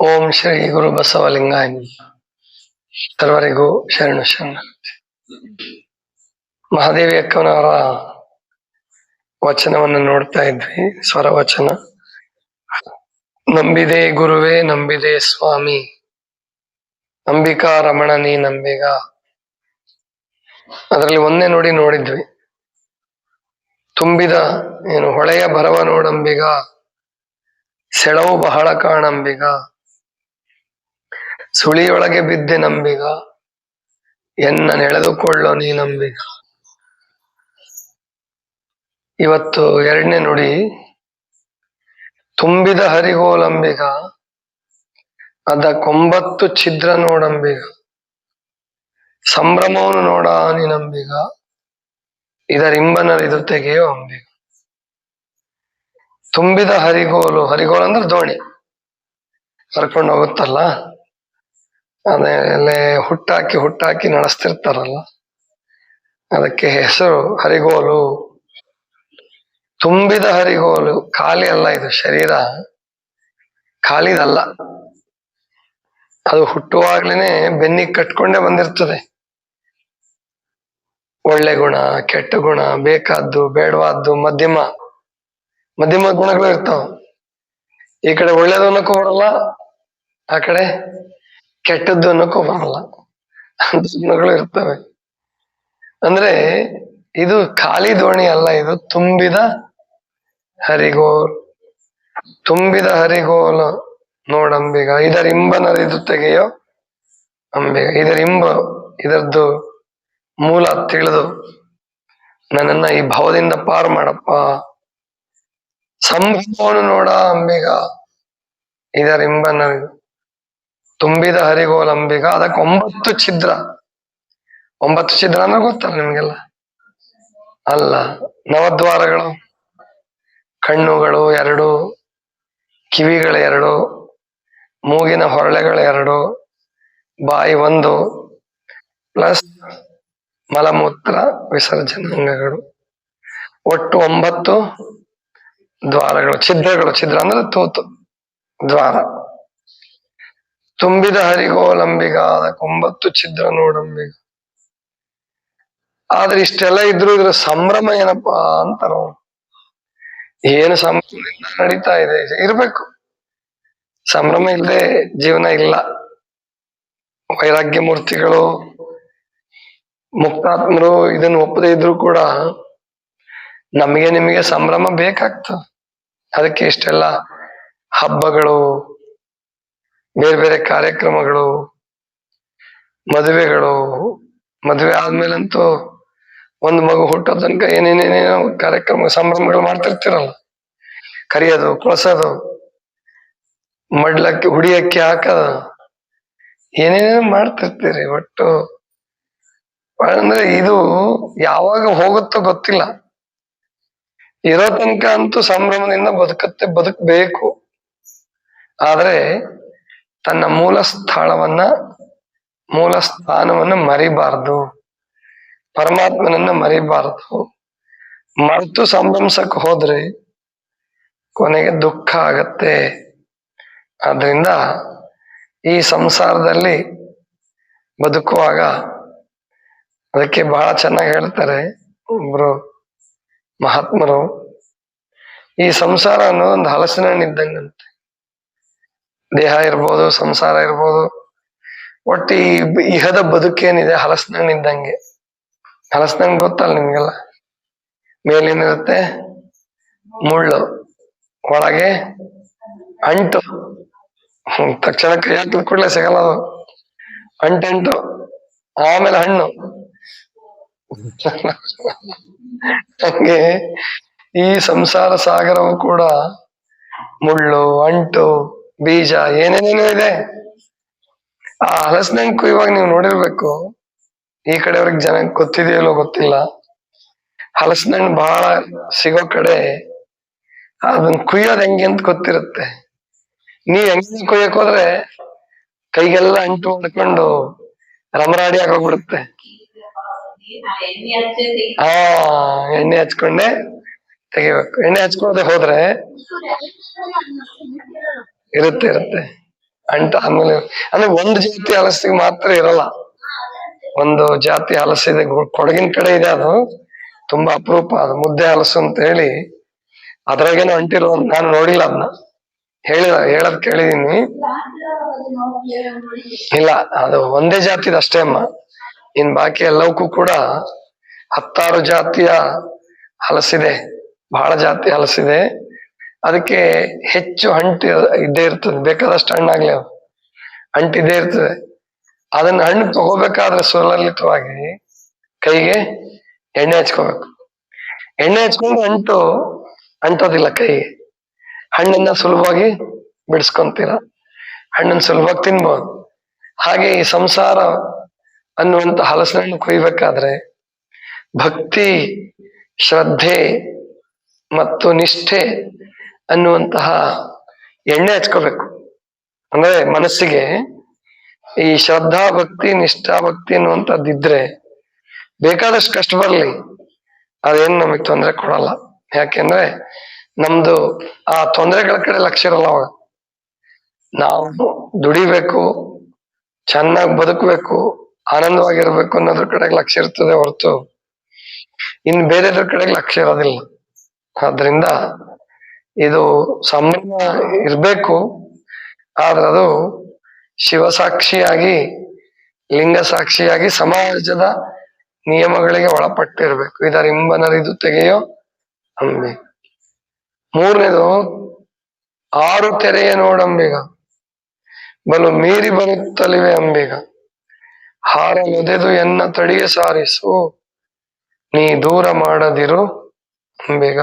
ಓಂ ಶ್ರೀ ಗುರು ಬಸವಲಿಂಗ. ಸರ್ವರಿಗೂ ಶರಣು ಶರಣ. ಮಹಾದೇವಿ ಅಕ್ಕನವರ ವಚನವನ್ನು ನೋಡ್ತಾ ಇದ್ವಿ ಸ್ವರ ವಚನ ನಂಬಿದೆ ಗುರುವೇ, ನಂಬಿದೆ ಸ್ವಾಮಿ. ಅಂಬಿಕಾ ರಮಣ ನೀ ನಂಬಿಗ. ಅದರಲ್ಲಿ ಒಂದೇ ನೋಡಿ ನೋಡಿದ್ವಿ. ತುಂಬಿದ ಏನು ಹೊಳೆಯ ಭರವ ನೋಡಂಬಿಗ ಸೆಳವು ಬಹಳ ಕಾಣಂಬಿಗ. ಸುಳಿಯೊಳಗೆ ಬಿದ್ದೆ ನಂಬಿಗ ಎನ್ನ ನೆಳೆದುಕೊಳ್ಳೋ ನೀ ನಂಬಿಗ. ಇವತ್ತು ಎರಡನೇ ನುಡಿ, ತುಂಬಿದ ಹರಿಗೋಲಂಬಿಗ, ಅದಕ್ಕೊಂಬತ್ತು ಛಿದ್ರ ನೋಡಂಬಿಗ, ಸಂಭ್ರಮವನ್ನು ನೋಡ ನೀ ನಂಬಿಗ ಇದರಿಂಬನರಿದು ತೆಗೆಯೋ ಅಂಬಿಗ. ತುಂಬಿದ ಹರಿಗೋಲು ಹರಿಗೋಲು ಅಂದ್ರೆ ದೋಣಿ, ಕರ್ಕೊಂಡು ಹೋಗುತ್ತಲ್ಲ? ಅದೇ ಹುಟ್ಟಾಕಿ ಹುಟ್ಟಾಕಿ ನಡೆಸ್ತಿರ್ತಾರಲ್ಲ. ಅದಕ್ಕೆ ಹೆಸರು ಹರಿಗೋಲು, ತುಂಬಿದ ಹರಿಗೋಲು, ಖಾಲಿ ಅಲ್ಲ ಇದು ಶರೀರ. ಖಾಲಿದಲ್ಲ. ಅದು ಹುಟ್ಟುವಾಗ್ಲೇನೆ ಬೆನ್ನಿಗೆ ಕಟ್ಕೊಂಡೇ ಬಂದಿರ್ತದೆ. ಒಳ್ಳೆ ಗುಣ, ಕೆಟ್ಟ ಗುಣ, ಬೇಕಾದ್ದು, ಬೇಡವಾದ್ದು, ಮಧ್ಯಮ. ಮಧ್ಯಮ ಗುಣಗಳು ಇರ್ತಾವ. ಈ ಕಡೆ ಒಳ್ಳೇದನ್ನಕ್ಕೂ ಬರಲ್ಲ ಆ ಕಡೆ ಕೆಟ್ಟದ್ದು ಅನ್ನೋಕ್ಕೂ ಬರಲ್ಲ. ಇರ್ತವೆ. ಅಂದ್ರೆ ಇದು ಖಾಲಿ ದೋಣಿ ಅಲ್ಲ, ಇದು ತುಂಬಿದ ಹರಿಗೋಲ್. ತುಂಬಿದ ಹರಿಗೋಲು ನೋಡಂಬಿಗ ಇದರಿಂಬನರಿದು ತೆಗೆಯೋ ಅಂಬಿಗ. ಇದರಿಂಬ ಇದರದ್ದು ಮೂಲ ತಿಳಿದು ನನ್ನನ್ನ ಈ ಭಾವದಿಂದ ಪಾರು ಮಾಡಪ್ಪ. ಸಂಭವನು ನೋಡ ಅಂಬಿಗ. ಇದರಿಂಬನರಿದು ತುಂಬಿದ ಹರಿಗೋಲಂಬಿಗ, ಅದಕ್ಕೆ ಒಂಬತ್ತು ಛಿದ್ರ. ಒಂಬತ್ತು ಛಿದ್ರ ಅಂದ್ರೆ ಗೊತ್ತಲ್ಲ ನಿಮ್ಗೆಲ್ಲ? ಅಲ್ಲ, ನವದ್ವಾರಗಳು, ಕಣ್ಣುಗಳು ಎರಡು, ಕಿವಿಗಳು ಎರಡು, ಮೂಗಿನ ಹೊರಳೆಗಳು ಎರಡು, ಬಾಯಿ ಒಂದು, ಪ್ಲಸ್ ಮಲಮೂತ್ರ ವಿಸರ್ಜನಾಂಗಗಳು. ಒಟ್ಟು ಒಂಬತ್ತು ದ್ವಾರಗಳು. ಛಿದ್ರಗಳು. ಛಿದ್ರ ಅಂದ್ರೆ ತೂತು, ದ್ವಾರ. ತುಂಬಿದ ಹರಿಗೋಲಂಬಿಗ, ಆದ ಕೊಂಬತ್ತು ಛಿದ್ರ ನೋಡಂಬಿಗ ಆದ್ರೆ ಇಷ್ಟೆಲ್ಲ ಇದ್ರು ಇದ್ರ ಸಂಭ್ರಮ ಏನಪ್ಪಾ ಅಂತಾರ. ಏನು ಸಂಭ್ರಮದಿಂದ ನಡೀತಾ ಇದೆ ಇರ್ಬೇಕು. ಸಂಭ್ರಮ ಇಲ್ಲದೆ ಜೀವನ ಇಲ್ಲ. ವೈರಾಗ್ಯ ಮೂರ್ತಿಗಳು, ಮುಕ್ತಾತ್ಮರು ಇದನ್ನ ಒಪ್ಪದೇ ಇದ್ರು ಕೂಡ ನಮಗೆ ನಿಮಗೆ ಸಂಭ್ರಮ ಬೇಕಾಗ್ತದೆ. ಅದಕ್ಕೆ ಇಷ್ಟೆಲ್ಲ ಹಬ್ಬಗಳು ಬೇರೆ ಬೇರೆ ಕಾರ್ಯಕ್ರಮಗಳು, ಮದುವೆಗಳು, ಮದುವೆ ಆದ್ಮೇಲಂತೂ ಒಂದು ಮಗು ಹುಟ್ಟೋ ತನಕ ಏನೇನೇನೇನೋ ಕಾರ್ಯಕ್ರಮ ಸಂಭ್ರಮಗಳು ಮಾಡ್ತಿರ್ತಿರಲ್ಲ. ಕರಿಯೋದು, ಕೊಳಸೋದು, ಮಡ್ಲಕ್ಕೆ, ಹುಡಿಯಕ್ಕೆ ಹಾಕೋದು ಏನೇನೇನೋ ಮಾಡ್ತಿರ್ತೀರಿ ಒಟ್ಟು. ಅಂದ್ರೆ ಇದು ಯಾವಾಗ ಹೋಗುತ್ತೋ ಗೊತ್ತಿಲ್ಲ. ಇರೋ ತನಕ ಅಂತೂ ಸಂಭ್ರಮದಿಂದ ಬದುಕತ್ತೆ, ಬದುಕಬೇಕು. ಆದ್ರೆ ತನ್ನ ಮೂಲ ಸ್ಥಳವನ್ನ ಮೂಲ ಸ್ಥಾನವನ್ನ ಮರಿಬಾರ್ದು. ಪರಮಾತ್ಮನನ್ನ ಮರಿಬಾರದು. ಮರೆತು ಸಂಭ್ರಮಿಸಕ್ ಹೋದ್ರೆ ಕೊನೆಗೆ ದುಃಖ ಆಗತ್ತೆ. ಆದ್ರಿಂದ ಈ ಸಂಸಾರದಲ್ಲಿ ಬದುಕುವಾಗ ಅದಕ್ಕೆ ಬಹಳ ಚೆನ್ನಾಗಿ ಹೇಳ್ತಾರೆ ಒಬ್ರು ಮಹಾತ್ಮರು. ಈ ಸಂಸಾರ ಅನ್ನೋದು ಒಂದು ಹಲಸಿನ ಹಣ್ಣು ಇದ್ದಂಗಂತೆ ದೇಹ ಇರ್ಬೋದು, ಸಂಸಾರ ಇರ್ಬೋದು, ಒಟ್ಟು ಈ ಇಹದ ಬದುಕೇನಿದೆ ಹಲಸ್ನಂಗ್ ನಿಂದಂಗೆ. ಹಲಸ್ನಂಗ್ ಗೊತ್ತಲ್ಲ ನಿಮ್ಗೆಲ್ಲ? ಮೇಲೇನಿರುತ್ತೆ ಮುಳ್ಳು, ಒಳಗೆ ಅಂಟು. ತಕ್ಷಣ ಕೈ ಹಾಕಿದ ಕೂಡಲೇ ಸಿಗಲ್ಲ ಅದು. ಅಂಟಂಟು, ಆಮೇಲೆ ಹಣ್ಣು. ಹಂಗೆ ಈ ಸಂಸಾರ ಸಾಗರವು ಕೂಡ ಮುಳ್ಳು, ಅಂಟು ಬೀಜ ಏನೇನೇನೋ ಇದೆ. ಆ ಹಲಸಿನಂಕು ಇವಾಗ ನೀವು ನೋಡಿರ್ಬೇಕು, ಈ ಕಡೆಯವ್ರಿಗೆ ಜನ ಗೊತ್ತಿದೆಯಲ್ಲೋ ಗೊತ್ತಿಲ್ಲ. ಹಲಸಿನ ಹಣ್ಣು ಬಹಳ ಸಿಗೋ ಕಡೆ ಅದನ್ನ ಕುಯ್ಯೋದ್ ಹೆಂಗೆ ಅಂತ ಗೊತ್ತಿರುತ್ತೆ. ನೀವ್ ಹೆಂಗ್ ಕುಯ್ಯಕ್ ಹೋದ್ರೆ ಕೈಗೆಲ್ಲ ಅಂಟು ಹೊಡ್ಕೊಂಡು ರಮರಾಡಿ ಆಗೋಗ್ಬಿಡುತ್ತೆ. ಹಾ ಎಣ್ಣೆ ಹಚ್ಕೊಂಡೆ ತೆಗಿಬೇಕು. ಎಣ್ಣೆ ಹಚ್ಕೊಳ್ದೆ ಹೋದ್ರೆ ಇರುತ್ತೆ ಇರುತ್ತೆ. ಅಂಟ ಆಮೇಲೆ, ಅಂದ್ರೆ ಒಂದು ಜಾತಿ ಹಲಸಿಗೆ ಮಾತ್ರ ಇರಲ್ಲ. ಒಂದು ಜಾತಿ ಹಲಸಿದೆ ಕೊಡಗಿನ ಕಡೆ ಇದೆ ಅದು. ತುಂಬಾ ಅಪರೂಪ ಅದು, ಮುದ್ದೆ ಹಲಸು ಅಂತ ಹೇಳಿ. ಅದ್ರಾಗೇನೋ ಅಂಟಿರೋ ನಾನು ನೋಡಿಲ್ಲ ಅದನ್ನ. ಹೇಳಿದ ಹೇಳದ್ ಕೇಳಿದೀನಿ. ಇಲ್ಲ, ಅದು ಒಂದೇ ಜಾತಿದ ಅಷ್ಟೇ ಅಮ್ಮ. ಇನ್ ಬಾಕಿ ಎಲ್ಲವಕ್ಕೂ ಕೂಡ ಹತ್ತಾರು ಜಾತಿಯ ಹಲಸಿದೆ ಬಹಳ ಜಾತಿ ಹಲಸಿದೆ ಅದಕ್ಕೆ ಹೆಚ್ಚು ಅಂಟು ಇದ್ದೇ ಇರ್ತದೆ. ಬೇಕಾದಷ್ಟು ಹಣ್ಣಾಗ್ಲಿ ಅದು. ಅಂಟು ಇದ್ದೇ ಇರ್ತದೆ. ಅದನ್ನ ಹಣ್ಣು ತಗೋಬೇಕಾದ್ರೆ ಸುಲಲಿತವಾಗಿ ಕೈಗೆ ಎಣ್ಣೆ ಹಚ್ಕೋಬೇಕು. ಎಣ್ಣೆ ಹಚ್ಕೊಂಡು ಅಂಟು ಅಂಟೋದಿಲ್ಲ ಕೈಗೆ. ಹಣ್ಣನ್ನ ಸುಲಭವಾಗಿ ಬಿಡಿಸ್ಕೊಂತೀರ. ಹಣ್ಣನ್ನು ಸುಲಭವಾಗಿ ತಿನ್ಬೋದು. ಹಾಗೆ ಈ ಸಂಸಾರ ಅನ್ನುವಂತ ಹಣ್ಣು ಕುಯ್ಬೇಕಾದ್ರೆ ಭಕ್ತಿ, ಶ್ರದ್ಧೆ ಮತ್ತು ನಿಷ್ಠೆ ಅನ್ನುವಂತಹ ಎಣ್ಣೆ ಹಚ್ಕೋಬೇಕು. ಅಂದ್ರೆ ಮನಸ್ಸಿಗೆ ಈ ಶ್ರದ್ಧಾ ಭಕ್ತಿ, ನಿಷ್ಠಾ ಭಕ್ತಿ ಅನ್ನುವಂಥದ್ದಿದ್ರೆ ಬೇಕಾದಷ್ಟು ಕಷ್ಟ ಬರಲಿ. ಅದೇನು ನಮಗೆ ತೊಂದರೆ ಕೊಡಲ್ಲ. ಯಾಕೆಂದ್ರೆ ನಮ್ದು ಆ ತೊಂದರೆಗಳ ಕಡೆ ಲಕ್ಷ್ಯ ಇರಲ್ಲ ಅವಾಗ. ನಾವು ದುಡಿಬೇಕು, ಚೆನ್ನಾಗಿ ಬದುಕಬೇಕು, ಆನಂದವಾಗಿರ್ಬೇಕು ಅನ್ನೋದ್ರ ಕಡೆಗೆ ಲಕ್ಷ್ಯ ಇರ್ತದೆ ಹೊರತು. ಇನ್ ಬೇರೆದ್ರ ಕಡೆಗೆ ಲಕ್ಷ್ಯ ಇರೋದಿಲ್ಲ. ಆದ್ರಿಂದ ಇದು ಸಂಭ್ರಮ ಇರಬೇಕು, ಆದ್ರೆ ಅದು ಶಿವಸಾಕ್ಷಿಯಾಗಿ ಲಿಂಗ ಸಾಕ್ಷಿಯಾಗಿ ಸಮಾಜದ ನಿಯಮಗಳಿಗೆ ಒಳಪಟ್ಟಿರ್ಬೇಕು. ಇದರ ಇಂಬನರಿದು ತೆಗೆಯೋ ಅಂಬಿ. ಮೂರನೇದು, ಆರು ತೆರೆಯ ನೋಡಂಬಿಗ. ಬಲು ಮೀರಿ ಬರುತ್ತಲಿವೆ ಅಂಬಿಗ. ಹಾರಲೊದೆದು ಎನ್ನ ತಡಿಗೆ ಸಾರಿಸು, ನೀ ದೂರ ಮಾಡದಿರು ಅಂಬಿಗ.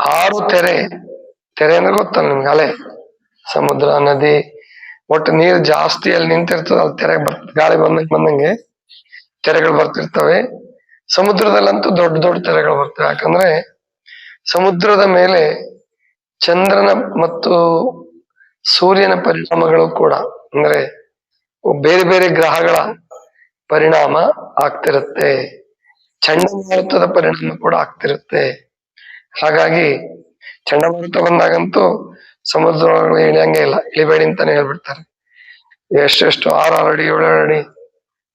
ಆರು ತೆರೆ. ತೆರೆ ಅಂದ್ರೆ ಗೊತ್ತಲ್ಲ ನಿಮ್ಗೆ ಅಲೆ ಸಮುದ್ರ, ನದಿ, ಒಟ್ಟು ನೀರು ಜಾಸ್ತಿ ಅಲ್ಲಿ ನಿಂತಿರ್ತದೆ, ಅಲ್ಲಿ ತೆರೆ ಬರ್ ಗಾಳಿ ಬಂದಂಗೆ ಬಂದಂಗೆ ತೆರೆಗಳು ಬರ್ತಿರ್ತವೆ. ಸಮುದ್ರದಲ್ಲಂತೂ ದೊಡ್ಡ ದೊಡ್ಡ ತೆರೆಗಳು ಬರ್ತವೆ. ಯಾಕಂದ್ರೆ ಸಮುದ್ರದ ಮೇಲೆ ಚಂದ್ರನ ಮತ್ತು ಸೂರ್ಯನ ಪರಿಣಾಮಗಳು ಕೂಡ, ಅಂದ್ರೆ ಬೇರೆ ಬೇರೆ ಗ್ರಹಗಳ ಪರಿಣಾಮ ಆಗ್ತಿರುತ್ತೆ. ಚಂಡಮಾರುತದ ಪರಿಣಾಮ ಕೂಡ ಆಗ್ತಿರುತ್ತೆ. ಹಾಗಾಗಿ ಚಂಡಮಾರುತ ಬಂದಾಗಂತೂ ಸಮುದ್ರ ಇಳಿಯಂಗೆ ಇಲ್ಲ, ಇಳಿಬೇಡಿ ಅಂತಾನೆ ಹೇಳ್ಬಿಡ್ತಾರೆ. ಎಷ್ಟೆಷ್ಟು ಆರು ಆರು ಅಡಿ, ಏಳು ಅಡಿ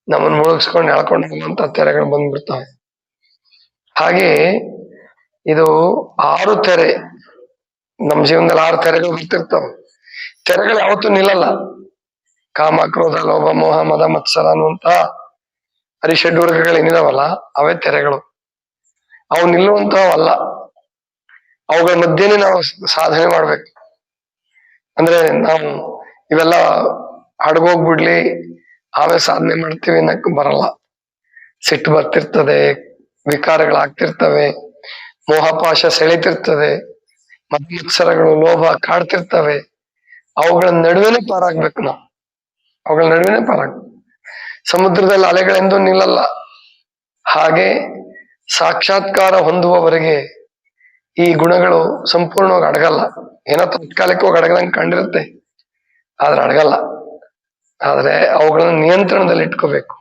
ನಮ್ಮನ್ನು ಮುಳುಗಿಸ್ಕೊಂಡು ಎಳ್ಕೊಂಡು ಹೋಗುವಂತ ತೆರೆಗಳು ಬಂದ್ಬಿಡ್ತಾವೆ. ಹಾಗೆ ಇದು ಆರು ತೆರೆ, ನಮ್ಮ ಜೀವನದಲ್ಲಿ ಆರು ತೆರೆಗಳು ಬರ್ತಿರ್ತಾವ. ತೆರೆಗಳು ಯಾವತ್ತೂ ನಿಲ್ಲಲ್ಲ. ಕಾಮ, ಕ್ರೋಧ, ಲೋಭ, ಮೋಹ, ಮದ ಮತ್ಸರ ಅನ್ನುವಂತ ಅರಿಷಡ್ ವರ್ಗಗಳು ಏನಿದಾವಲ್ಲ ಅವೇ ತೆರೆಗಳು. ಅವು ನಿಲ್ಲುವಂತವಲ್ಲ ಅವುಗಳ ಮಧ್ಯೆನೆ ನಾವು ಸಾಧನೆ ಮಾಡ್ಬೇಕು. ಅಂದ್ರೆ ನಾವು ಇವೆಲ್ಲ ಹಡಗೋಗ್ಬಿಡ್ಲಿ ಆಮೇಲೆ ಸಾಧನೆ ಮಾಡ್ತೀವಿ ಅನ್ನಕ್ ಬರಲ್ಲ. ಸಿಟ್ಟು ಬರ್ತಿರ್ತದೆ, ವಿಕಾರಗಳಾಗ್ತಿರ್ತವೆ, ಮೋಹಪಾಶ ಸೆಳಿತಿರ್ತದೆ ಮತ್ಸರಗಳು ಲೋಭ ಕಾಡ್ತಿರ್ತವೆ, ಅವುಗಳ ನಡುವೆನೆ ಪಾರಾಗ್ಬೇಕು ನಾವು. ಅವುಗಳ ನಡುವೆನೆ ಪಾರಾಗ್ಬೇಕು ಸಮುದ್ರದಲ್ಲಿ ಅಲೆಗಳೆಂದೂ ನಿಲ್ಲಲ್ಲ. ಹಾಗೆ ಸಾಕ್ಷಾತ್ಕಾರ ಹೊಂದುವವರೆಗೆ ಈ ಗುಣಗಳು ಸಂಪೂರ್ಣವಾಗಿ ಅಡಗಲ್ಲ. ಏನೋ ತಾತ್ಕಾಲಿಕವಾಗಿ ಅಡಗದಂಗೆ ಕಂಡಿರುತ್ತೆ. ಆದ್ರೆ ಅಡಗಲ್ಲ. ಆದ್ರೆ ಅವುಗಳನ್ನ ನಿಯಂತ್ರಣದಲ್ಲಿ ಇಟ್ಕೋಬೇಕು.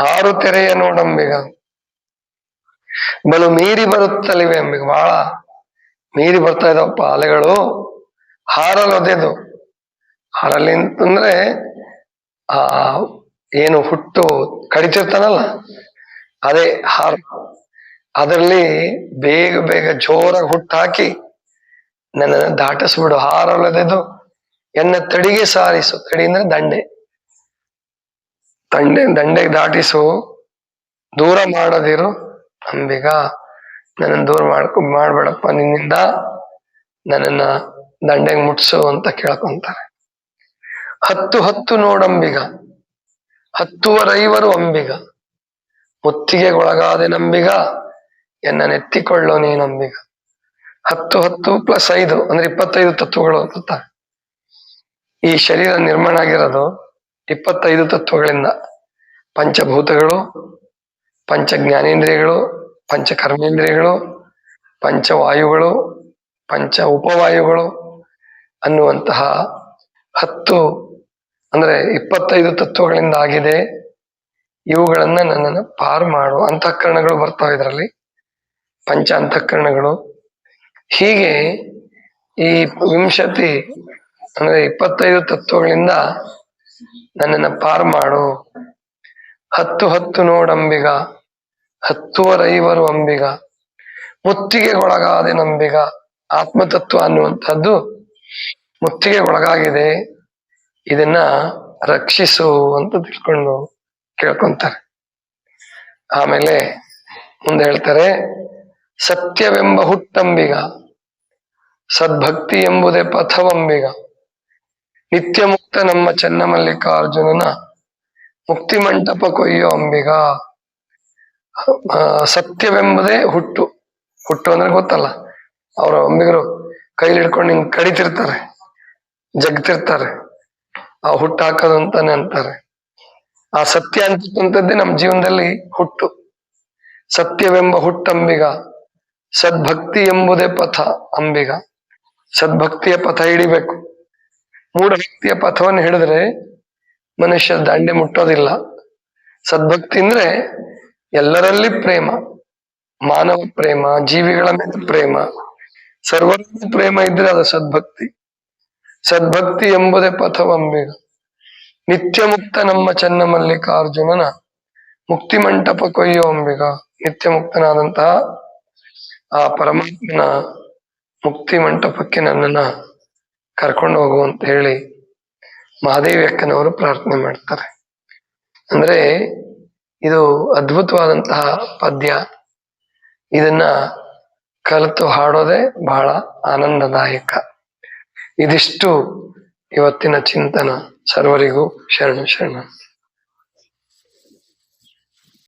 ಆರು ತೆರೆಯ ನೋಡಂಬಿಗ. ಬಲು ಮೀರಿ ಬರುತ್ತಲಿವೆ ಅಂಬಿಗ. ಬಹಳ ಮೀರಿ ಬರ್ತಾ ಇದಾವಪ್ಪ ಅಲೆಗಳು. ಹಾರಲಿ ಅಂತಂದ್ರೆ, ಆ, ಏನು ಹುಟ್ಟು ಕಡಿತಿರ್ತಾನಲ್ಲ, ಅದೇ ಹಾರ. ಅದರಲ್ಲಿ ಬೇಗ ಬೇಗ ಜೋರಾಗಿ ಹುಟ್ಟು ಹಾಕಿ ನನ್ನನ್ನು ದಾಟಿಸ್ಬಿಡು ಹಾರಲ್ಲದೆದು ಎನ್ನ ತಡಿಗೆ ಸಾರಿಸು. ತಡಿ ಅಂದ್ರೆ ದಂಡೆ. ದಂಡೆ ದಂಡೆಗೆ ದಾಟಿಸು. ದೂರ ಮಾಡೋದಿರು. ಅಂಬಿಗ ನನ್ನ ದೂರ ಮಾಡ್ಕೊ, ಮಾಡ್ಬೇಡಪ್ಪ ನಿನ್ನಿಂದ. ನನ್ನನ್ನ ದಂಡೆಗೆ ಮುಟ್ಸು ಅಂತ ಕೇಳ್ಕೊಂತಾರೆ. ಹತ್ತು ಹತ್ತು ನೋಡಂಬಿಗ ಹತ್ತುವರೈವರು ಅಂಬಿಗ. ಮುತ್ತಿಗೆಗೊಳಗಾದೆ ನಂಬಿಗ. ಎನ್ನ ನೆತ್ತಿಕೊಳ್ಳೋ ನೀನೊಂದಿಗ ಹತ್ತು ಹತ್ತು ಪ್ಲಸ್ ಐದು ಅಂದ್ರೆ ಇಪ್ಪತ್ತೈದು ತತ್ವಗಳು ಅಂತ ಈ ಶರೀರ ನಿರ್ಮಾಣ ಆಗಿರೋದು ಇಪ್ಪತ್ತೈದು ತತ್ವಗಳಿಂದ. ಪಂಚಭೂತಗಳು ಪಂಚ ಜ್ಞಾನೇಂದ್ರಿಯಗಳು ಪಂಚ ಕರ್ಮೇಂದ್ರಿಯಗಳು ಪಂಚವಾಯುಗಳು, ಪಂಚ ಉಪವಾಯುಗಳು ಅನ್ನುವಂತಹ ಹತ್ತು ಅಂದ್ರೆ ಇಪ್ಪತ್ತೈದು ತತ್ವಗಳಿಂದ ಆಗಿದೆ. ಇವುಗಳನ್ನ ನನ್ನನ್ನು ಪಾರು ಮಾಡು. ಅಂತಃಕರಣಗಳು ಬರ್ತಾವೆ ಇದರಲ್ಲಿ. ಪಂಚ ಅಂತಃಕರಣಗಳು. ಹೀಗೆ ಈ ವಿಂಶತಿ, ಅಂದ್ರೆ ಇಪ್ಪತ್ತೈದು ತತ್ವಗಳಿಂದ ನನ್ನನ್ನು ಪಾರು ಮಾಡು. ಹತ್ತು ಹತ್ತು ನೋಡಂಬಿಗ ಹತ್ತುವರೈವರು ಅಂಬಿಗ, ಮುತ್ತಿಗೆಗೊಳಗಾದೆ ನಂಬಿಗ, ಆತ್ಮತತ್ವ ಅನ್ನುವಂಥದ್ದು ಮುತ್ತಿಗೆಗೊಳಗಾಗಿದೆ. ಇದನ್ನ ರಕ್ಷಿಸು ಅಂತ ತಿಳ್ಕೊಂಡು ಕೇಳ್ಕೊಂತಾರೆ. ಆಮೇಲೆ ಮುಂದೆ ಹೇಳ್ತಾರೆ ಸತ್ಯವೆಂಬ ಹುಟ್ಟಂಬಿಗ, ಸದ್ಭಕ್ತಿ ಎಂಬುದೇ ಪಥವಂಬಿಗ ನಿತ್ಯ ಮುಕ್ತ ನಮ್ಮ ಚನ್ನಮಲ್ಲಿಕಾರ್ಜುನನ ಮುಕ್ತಿ ಮಂಟಪ ಕೊಯ್ಯೋ ಅಂಬಿಗ. ಸತ್ಯವೆಂಬುದೇ ಹುಟ್ಟು. ಹುಟ್ಟು ಅಂದ್ರೆ ಗೊತ್ತಲ್ಲ. ಅವರ ಅಂಬಿಗರು ಕೈಲಿ ಹಿಡ್ಕೊಂಡು ಹಿಂಗ್ ಕಡಿತಿರ್ತಾರೆ, ಜಗ್ತಿರ್ತಾರೆ. ಆ ಹುಟ್ಟು ಹಾಕೋದು ಅಂತಾನೆ ಅಂತಾರೆ. ಆ ಸತ್ಯ ಅಂತಕ್ಕಂಥದ್ದೇ ನಮ್ಮ ಜೀವನದಲ್ಲಿ ಹುಟ್ಟು. ಸತ್ಯವೆಂಬ ಹುಟ್ಟಂಬಿಗ. ಸದ್ಭಕ್ತಿ ಎಂಬುದೇ ಪಥ, ಅಂಬಿಗ. ಸದ್ಭಕ್ತಿಯ ಪಥ ಹಿಡಿಬೇಕು. ಮೂಢಭಕ್ತಿಯ ಪಥವನ್ನು ಹಿಡಿದ್ರೆ ಮನುಷ್ಯ ದಾಂಡೆ ಮುಟ್ಟೋದಿಲ್ಲ. ಸದ್ಭಕ್ತಿ ಅಂದ್ರೆ ಎಲ್ಲರಲ್ಲಿ ಪ್ರೇಮ, ಮಾನವ ಪ್ರೇಮ, ಜೀವಿಗಳ ಮೇಲೆ ಪ್ರೇಮ. ಸರ್ವರ ಪ್ರೇಮ ಇದ್ರೆ ಅದು ಸದ್ಭಕ್ತಿ. ಸದ್ಭಕ್ತಿ ಎಂಬುದೇ ಪಥವಂಬಿಗ ನಿತ್ಯ ಮುಕ್ತ ನಮ್ಮ ಚನ್ನಮಲ್ಲಿಕಾರ್ಜುನನ ಮುಕ್ತಿ ಮಂಟಪ ಕೊಯ್ಯೋ ಅಂಬಿಗ, ನಿತ್ಯ ಮುಕ್ತನಾದಂತಹ ಆ ಪರಮಾತ್ಮನ ಮುಕ್ತಿ ಮಂಟಪಕ್ಕೆ ನನ್ನನ್ನ ಕರ್ಕೊಂಡು ಹೋಗು ಅಂತ ಹೇಳಿ ಮಹಾದೇವಿ ಅಕ್ಕನವರು ಪ್ರಾರ್ಥನೆ ಮಾಡ್ತಾರೆ. ಅಂದ್ರೆ ಇದು ಅದ್ಭುತವಾದಂತಹ ಪದ್ಯ. ಇದನ್ನ ಕಲಿತು ಹಾಡೋದೇ ಬಹಳ ಆನಂದದಾಯಕ. ಇದಿಷ್ಟು ಇವತ್ತಿನ ಚಿಂತನ. ಸರ್ವರಿಗೂ ಶರಣ ಶರಣ.